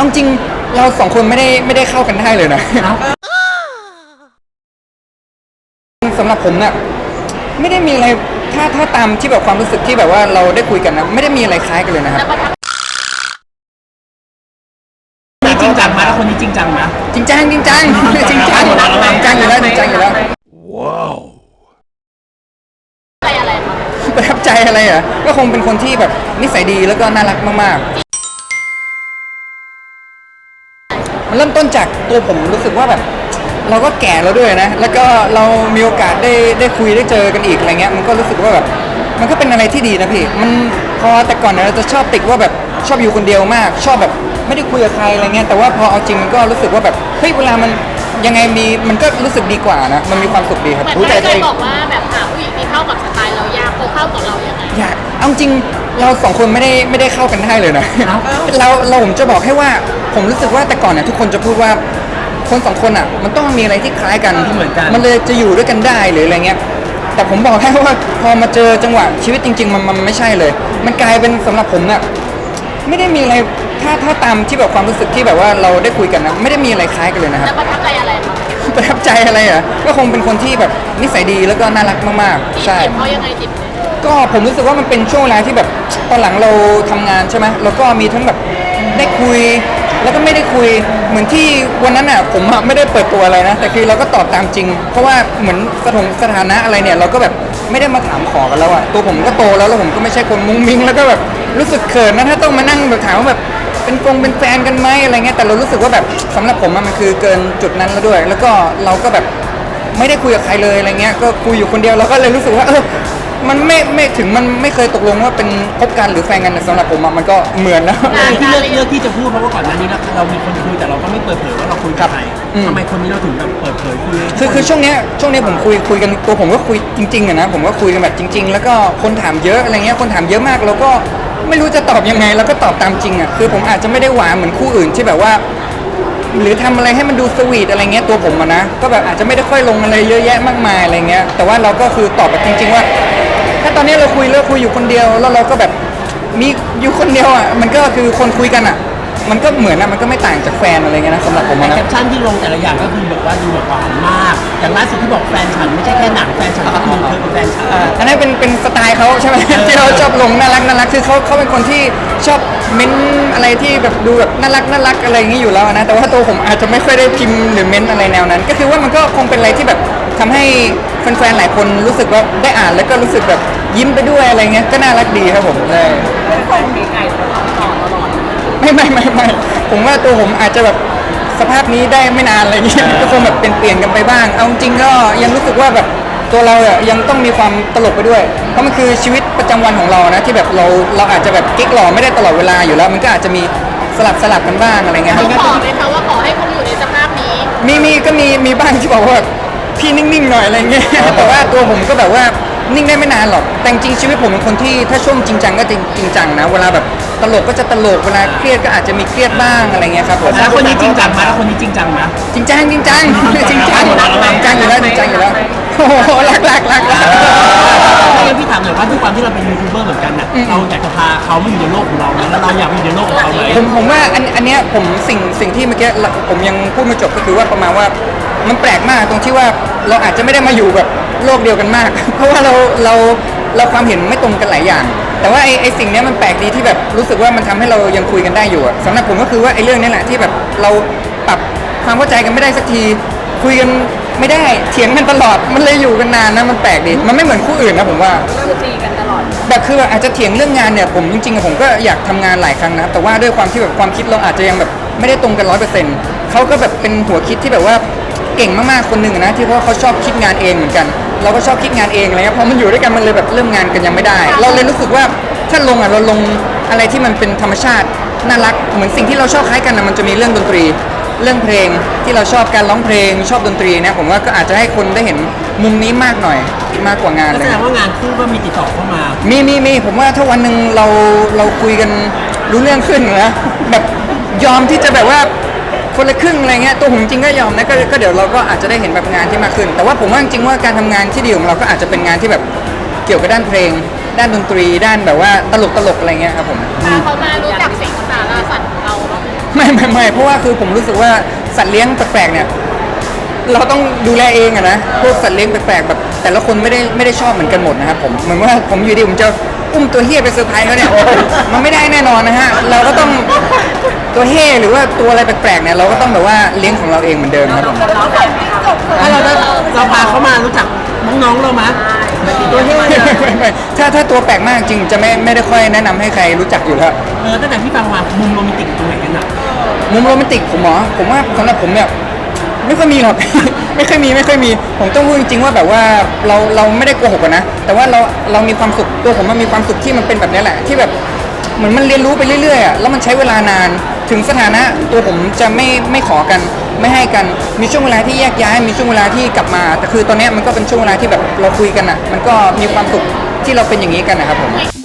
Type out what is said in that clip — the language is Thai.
เอาจริงเราสองคนไม่ได้ไม่ได้เข้ากันได้เลยนะเอ้าสำหรับผมเนี่ยไม่ได้มีอะไรถ้าถ้าตามที่แบบความรู้สึกที่แบบว่าเราได้คุยกันนะไม่ได้มีอะไรคล้ายกันเลยนะครับนี่จริงจังไหมแล้วคนนี้จริงจังไหมจริงจังจริงจังจริงจังจริงจังอยู่แล้วจริงจังอยู่แล้วอะไรอะไรมาประทับใจอะไรอะก็คงเป็นคนที่แบบนิสัยดีแล้วก็น่ารักมากๆ มันเริ่มต้นจากตัวผมรู้สึกว่าแบบ เราก็แก่แล้วด้วยนะ แล้วก็เรามีโอกาสได้ได้คุยได้เจอกันอีกอะไรเงี้ยมันก็รู้สึกว่าแบบ มันก็เป็นอะไรที่ดีนะพี่ มันพอแต่ก่อนเนี่ยเราจะชอบติดว่าแบบชอบอยู่คนเดียวมาก ชอบแบบไม่ได้คุยกับใครอะไรเงี้ยแต่ว่าพอเอาจริงมันก็รู้สึกว่าแบบเฮ้ยเวลามันยังไงมีมันก็รู้สึกดีกว่านะมันมีความสุขดีครับ เหมือนรู้ใจไม่เคตัวยเองบอกว่าแบบหาผู้หญิงที่เข้ากับสไตล์เรายากเขาเข้ากับเรายังไงอยากเอาจริงเราสองคนไม่ได้ไม่ได้เข้ากันได้เลยนะเอ้าเราเราผมจะบอกให้ว่า ผมรู้สึกว่าแต่ก่อนเนี่ยทุกคนจะพูดว่าคนสองคนอะ มันต้องมีอะไรที่คล้ายกันที่เหมือนกัน มันเลยจะอยู่ด้วยกันได้หรืออะไรเงี้ยแต่ผมบอกให้ว่าพอมาเจอจังหวะชีวิตจริง ๆ มันมันไม่ใช่เลย มันกลายเป็นสำหรับผมเนี่ยไม่ได้มีอะไรถ้าถ้าตามที่แบบความรู้สึกที่แบบว่าเราได้คุยกันนะไม่ได้มีอะไรคล้ายกันเลยนะครับแล้วประทับใจอะไรมาประทับใจอะไรอะก็คงเป็นคนที่แบบนิสัยดีแล้วก็น่ารักมากจีๆบใช่จีบเขายังไงจีบก็ผมรู้สึกว่ามันเป็นช่วงเวลาที่แบบตอนหลังเราทำงานใช่ไหมแล้วก็มีทั้งแบบได้คุย แล้วก็ไม่ได้คุยเหมือนที่วันนั้นอะผมอะไม่ได้เปิดตัวอะไรนะ แต่คือเราก็ตอบตามจริง เพราะว่าเหมือนสถงสถานะอะไรเนี่ย เราก็แบบไม่ได้มาถามขอกันแล้วอะตัวผมก็โตแล้วแล้วผมก็ไม่ใช่คนมุ้งมิ้งแล้วก็แบบรู้สึกเขินนะถ้าต้องมานั่งแบบถามว่าแบบเป็นกงเป็นแฟนกันไหมอะไรเงี้ยแต่เรารู้สึกว่าแบบสำหรับผมอะมันคือเกินจุดนั้นแล้วด้วย แล้วก็เราก็แบบไม่ได้คุยกับใครเลยอะไรเงี้ยก็คุยอยู่คนเดียวเราก็เลยรู้สึกว่าเออ มันไม่ไม่ถึงมันไม่เคยตกลงว่าเป็นคบกันหรือแฟนกันแต่สำหรับผมอะมันก็เหมือนแล้วที่เลือกเลือกที่จะพูดเพราะว่าก่อนหน้านี้เราเรามีคนคุยแต่เราก็ไม่เปิดเผยว่าเราคุยกับใครอืม ทำไมคนนี้เราถึงแบบเปิดเผยคุยคือคือช่วงเนี้ยช่วงเนี้ยผมคุยคุยกันตัวผมก็คุยจริงๆอะนะผมก็คุยกันแบบจริง ๆ แล้วก็คนถามเยอะอะไรเงี้ยคนถามเยอะมากเราก็ไม่รู้จะตอบยังไงเราก็ตอบตามจริงอะคือผมอาจจะไม่ได้หวานเหมือนคู่อื่นที่แบบว่า หรือทำอะไรให้มันดูสวีทอะไรเงี้ยตัวผมอะนะก็แบบอาจจะไม่ได้ค่อยลงอะไรเยอะแยะมากมายอะไรเงี้ยแต่ว่าเราก็คือตอบแบบจริง ๆ ว่าถ้า ตอนนี้เราคุยเลิกคุยอยู่คนเดียว แล้วเราก็แบบมีอยู่คนเดียวอะมันก็คือคนคุยกันอะ มันก็เหมือนนะมันก็ไม่ต่างจากแฟนอะไรเงี้ยนะสำหรับผมแต่อะแคนะปชั่นที่ลงแต่ละอย่างก็คือแบบว่าดูแบบหวานมาก อย่างล่าสุดที่บอกแฟนฉันไม่ใช่แค่หนังแฟนฉันก็คือเธอเป็นแฟนฉัน อ่าอันนั้นเป็นเป็นสไตล์เขาใช่ไหม ที่เขาชอบลงน่ารักน่ารักคือเขาเขาเป็นคนที่ชอบเม้นอะไรที่แบบดูแบบน่ารักน่ารักอะไรอย่างนี้อยู่แล้วนะแต่ว่าตัวผมอาจจะไม่ค่อยได้พิมพ์หรือเม้นอะไรแนวนั้น ก็คือว่ามันก็คงเป็นอะไรที่แบบ ทำให้แฟนๆหลายคนรู้สึกว่าได้อ่านแล้วก็รู้สึกแบบยิ้มไปด้วยอะไรเงี้ยก็น่ารักดีครับผมใช่ไม่ไม่ไม่ไม่ผมว่าตัวผมอาจจะแบบสภาพนี้ได้ไม่นานอะไรเงี้ยก็คงแบบเปลี่ยนเปลี่ยนกันไปบ้าง เอาจริงก็ยังรู้สึกว่าแบบตัวเราอะยังต้องมีความตลกไปด้วย เพราะมันคือชีวิตประจำวันของเรานะที่แบบเราเราอาจจะแบบกิ๊กหล่อไม่ได้ตลอดเวลาอยู่แล้ว มันก็อาจจะมีสลับสลับกันบ้างอะไรเงี้ยเขาขอไหมคะว่าขอให้คุณอยู่ในสภาพนี้ มีมีก็มีมีบ้างที่บอกว่าแบบ พี่นิ่งๆหน่อยอะไรเงี้ยแต่ว่าตัวผมก็แบบว่านิ่งได้ไม่นานหรอก แต่จริงๆชีวิตผมเป็นคนที่ถ้าช่วงจริงจังก็จริงจริงจังนะ เวลาแบบตลกก็จะตลก เวลาเครียดก็อาจจะมีเครียดบ้างอะไรเงี้ยครับผมแล้วคนนี้จริงจังไหมแล้วคนนี้จริงจังไหมจริงจังจริงจังจริงจังจริงจังอยู่แล้วจริงจังอยู่แล้วโอ้โหรักรักรักรักถ้างั้นพี่ถามหน่อยว่าด้วยความที่เราเป็นยูทูบเบอร์เหมือนกันน่ะอืมเราอยากจะพาเขามาอยู่ในโลกของเราไหมแล้วเราอยากมาอยู่ในโลกของเขาไหมผมผมว่าอันอันเนี้ยผมสิ่งสิ่งที่เมื่อกี้เราผมยังพูดไม่จบก็คือว่าประมาณว่า มันแปลกมากตรงที่ว่าเราอาจจะไม่ได้มาอยู่แบบโลกเดียวกันมาก เพราะว่าเราเราเราความเห็นไม่ตรงกันหลายอย่าง แต่ว่าไอ้ไอ้สิ่งเนี้ยมันแปลกดีที่แบบรู้สึกว่ามันทำให้เรายังคุยกันได้อยู่อะสำหรับผมก็คือว่าไอ้เรื่องนี้แหละที่แบบเราปรับความเข้าใจกันไม่ได้สักทีคุยกันไม่ได้เถียงกันตลอดมันเลยอยู่กันนานนะมันแปลกดีมันไม่เหมือนคู่อื่นนะผมว่าคือตีกันตลอดแบบคืออาจจะเถียงเรื่องงานเนี่ยผมจริงๆอะผมก็อยากทำงานหลายครั้งนะครับแต่ว่าด้วยความที่แบบความคิดเราอาจจะยังแบบไม่ได้ตรงกันร้อยเปอร์เซ็นต์เขาก็แบบเป็นหัวคิดที่แบบว่า เก่งมากๆคนหนึ่งอะนะที่เพราะว่าเขาชอบคิดงานเองเหมือนกัน เราก็ชอบคิดงานเองอะไรเงี้ยพอมันอยู่ด้วยกันมันเลยแบบเริ่มงานกันยังไม่ได้ เราเลยรู้สึกว่าถ้าลงอะเราลงอะไรที่มันเป็นธรรมชาติน่ารักเหมือนสิ่งที่เราชอบคล้ายกันนะมันจะมีเรื่องดนตรี เรื่องเพลงที่เราชอบการร้องเพลงชอบดนตรีเนี่ยผมว่าก็อาจจะให้คนได้เห็นมุมนี้มากหน่อยมากกว่างานก็เลแสย ดงว่างานคู่ก็มีติดต่อเข้ามามีมีมีผมว่าถ้าวันหนึ่งเราเราคุยกันรู้เรื่องขึ้นนะแบบยอมที่จะแบบว่า คนละครึ่งอะไรเงี้ยตัวผมจริงก็ยอมนะก็ก็เดี๋ยวเราก็อาจจะได้เห็นแบบงานที่มากขึ้น แต่ว่าผมว่าจริงๆว่าการทำงานที่ดีของเราก็อาจจะเป็นงานที่แบบเกี่ยวกับด้านเพลง ด้านดนตรี ด้านแบบว่าตลกตลกๆอะไรเงี้ยครับผม พาเขามารู้จักสิ่งสารสัตว์ของเราบ้างไหมไม่ไม่ไม่เพราะว่าคือผมรู้สึกว่าสัตว์เลี้ยงแปลกๆเนี่ย เราต้องดูแลเองอะนะพวกสัตว์เลี้ยงแปลกๆแบบ แต่ละคนไม่ได้ไม่ได้ชอบเหมือนกันหมดนะครับผมเหมือนว่าผมอยู่ดีผมจะอุ้มตัวเฮียไปเซอร์ไพรส์เขาเนี่ยมันไม่ได้แน่นอนนะฮะเราก็ต้องตัวเฮียหรือว่าตัวอะไรแปลกๆเนี่ยเราก็ต้องแบบว่าเลี้ยงของเราเองเหมือนเดิมครับผมถ้าเราได้เราพาเขามารู้จักน้องๆเรามะตัวที่ไม่ไม่ไม่ถ้าถ้าตัวแปลกมากจริงจะไม่ไม่ได้ค่อยแนะนำให้ใครรู้จักอยู่แล้วเออตั้งแต่ที่ฟังมามุมโรแมนติกตรงไหนกันอะมุมโรแมนติกผมเหรอผมว่าสำหรับผมเนี่ย ไม่ค่อยมีหรอก ไม่ค่อยมีไม่ค่อยมี ผมต้องพูดจริงๆว่าแบบว่าเราเราไม่ได้โกหกอะนะ แต่ว่าเราเรามีความสุขตัวผมมันมีความสุขที่มันเป็นแบบนี้แหละ ที่แบบเหมือนมันเรียนรู้ไปเรื่อยๆอะแล้วมันใช้เวลานาน ถึงสถานะตัวผมจะไม่ไม่ขอกัน ไม่ให้กัน มีช่วงเวลาที่แยกย้าย มีช่วงเวลาที่กลับมา แต่คือตอนเนี้ยมันก็เป็นช่วงเวลาที่แบบเราคุยกันอะมันก็มีความสุขที่เราเป็นอย่างนี้กันนะครับผม